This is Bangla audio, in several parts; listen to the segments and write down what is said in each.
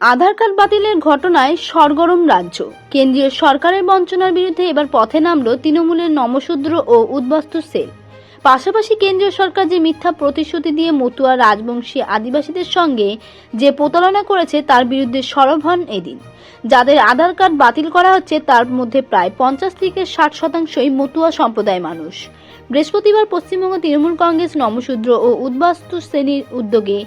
আধার কার্ড বাতিলের ঘটনায় সরগরম রাজ্য। কেন্দ্রীয় সরকারের বঞ্চনার বিরুদ্ধে এবার পথে নামল তৃণমূলের নমশূদ্র ও উদ্বাস্তু সেল। পাশাপাশি কেন্দ্রীয় সরকার যে মিথ্যা প্রতিশ্রুতি দিয়ে মতুয়া রাজবংশী আদিবাসীদের সঙ্গে যে প্রতারণা করেছে, তার বিরুদ্ধে সরব হন এদিন। যাদের আধার কার্ড বাতিল করা হচ্ছে, তার মধ্যে প্রায় পঞ্চাশ থেকে ষাট শতাংশই মতুয়া সম্প্রদায় মানুষ। বৃহস্পতিবার পশ্চিমবঙ্গ তৃণমূল কংগ্রেস নমশূদ্র ও উদ্বাস্তু শ্রেণির উদ্যোগে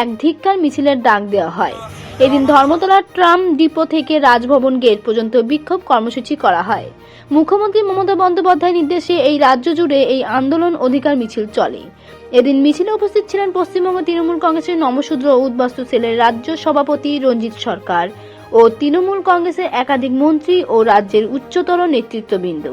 এক ধিক্কার মিছিলের ডাক দেওয়া হয়। এদিন ধর্মতলার ট্রাম ডিপো থেকে রাজভবন গেট পর্যন্ত বিক্ষোভ কর্মসূচি করা হয়। মুখ্যমন্ত্রী মমতা বন্দ্যোপাধ্যায় নির্দেশে এই রাজ্য জুড়ে এই আন্দোলন অধিকার মিছিল চলে। এদিন মিছিলে উপস্থিত ছিলেন পশ্চিমবঙ্গ তৃণমূল কংগ্রেসের নমশূদ্র উদ্বাস্তু সেলের রাজ্য সভাপতি রঞ্জিত সরকার ও তৃণমূল কংগ্রেসের একাধিক মন্ত্রী ও রাজ্যের উচ্চতর নেতৃত্ববৃন্দ।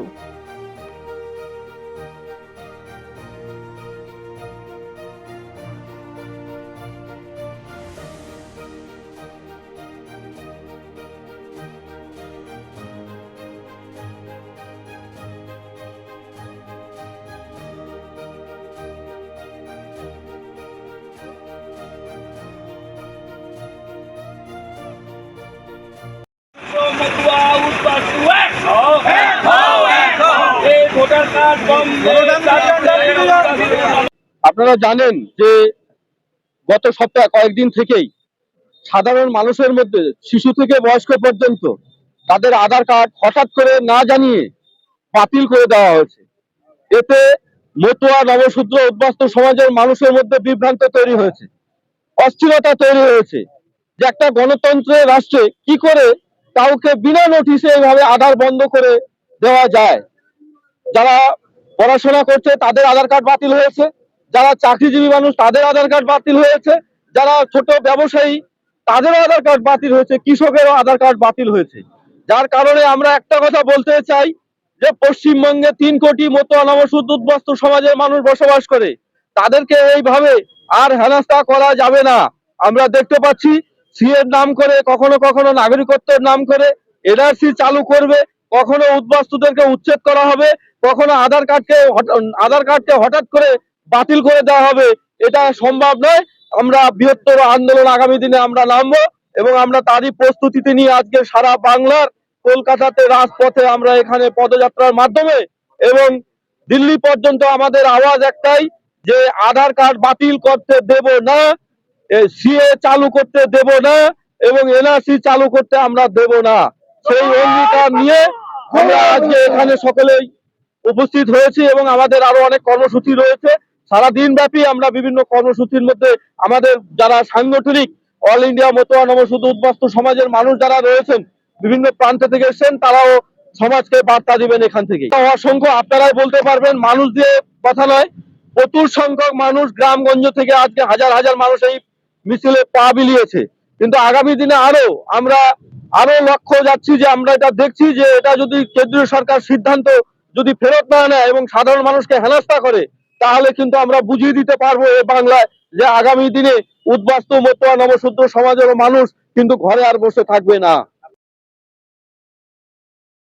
আপনারা জানেন যে গত সপ্তাহে কয়েকদিন থেকেই সাধারণ মানুষের মধ্যে, শিশু থেকে বয়স্ক পর্যন্ত তাদের আধার কার্ড হঠাৎ করে না জানিয়ে বাতিল করে দেওয়া হয়েছে। এতে মতুয়া নবশূদ্র উদ্বাস্ত সমাজের মানুষের মধ্যে বিভ্রান্ত তৈরি হয়েছে, অস্থিরতা তৈরি হয়েছে যে একটা গণতন্ত্রের রাষ্ট্রে কি করে কাউকে বিনা নোটিশে এইভাবে আধার বন্ধ করে দেওয়া যায়। যারা পড়াশোনা করছে, তাদের আধার কার্ড বাতিল হয়েছে। যারা চাকরিজীবী মানুষ, তাদের আধার কার্ড বাতিল হয়েছে। যারা ছোট ব্যবসায়ী, তাদের আধার কার্ড বাতিল হয়েছে। কৃষকেরও আধার কার্ড বাতিল হয়েছে। যার কারণে আমরা একটা কথা বলতে চাই যে, পশ্চিমবঙ্গে তিন কোটি মতো অনাবশুদ্ধ উদ্বাস্তু সমাজের মানুষ বসবাস করে। তাদেরকে এইভাবে আর হেনস্থা করা যাবে না। আমরা দেখতে পাচ্ছি সি এর নাম করে, কখনো কখনো নাগরিকত্বের নাম করে এনআরসি চালু করবে, কখনো উদ্বাস্তুদেরকে উচ্ছেদ করা হবে, কখনো আধার কার্ডকে আধার কার্ডকে হঠাৎ করে বাতিল করে দেওয়া হবে, এটা সম্ভব নয়। আমরা বৃহত্তর আন্দোলন আগামী দিনে আমরা নামবো এবং আমরা তারই প্রস্তুতিতে নিয়ে আজকে সারা বাংলার কলকাতাতে রাজপথে আমরা এখানে পদযাত্রার মাধ্যমে এবং দিল্লি পর্যন্ত আমাদের আওয়াজ একটাই যে আধার কার্ড বাতিল করতে দেব না। সিএ চালু করতে দেব না এবং এনআরসি চালু করতে আমরা দেব না। সেই অঙ্গীকার নিয়ে আমরা আজকে এখানে সকলেই উপস্থিত হয়েছি এবং আমাদের আরও অনেক কর্মসূচি রয়েছে। সারা দিন ব্যাপী আমরা বিভিন্ন কর্মসূচির মধ্যে আমাদের যারা সাংগঠনিক অল ইন্ডিয়া মতোয়া নবশুদ্ধ উদ্বাস্তু সমাজের মানুষ যারা রয়েছেন, বিভিন্ন প্রান্ত থেকে এসেছেন, তারাও সমাজকে বার্তা দিবেন এখান থেকে। অসংখ্য আপনারাই বলতে পারবেন, মানুষ দিয়ে কথা নয়, প্রচুর সংখ্যক মানুষ গ্রামগঞ্জ থেকে আজকে হাজার হাজার মানুষ এই মিছিলে পা বিলিয়েছে। কিন্তু আগামী দিনে আরও আমরা আরও লক্ষ্য যাচ্ছি যে আমরা এটা দেখছি যে এটা যদি কেন্দ্রীয় সরকার সিদ্ধান্ত যদি ফেরত না নেয় এবং সাধারণ মানুষকে হেনস্থা করে, তাহলে কিন্তু আমরা বুঝিয়ে দিতে পারব এ বাংলায় যে আগামী দিনে উদ্বাস্তু মতুয়া নবশূদ্র সমাজের মানুষ কিন্তু ঘরে আর বসে থাকবে না।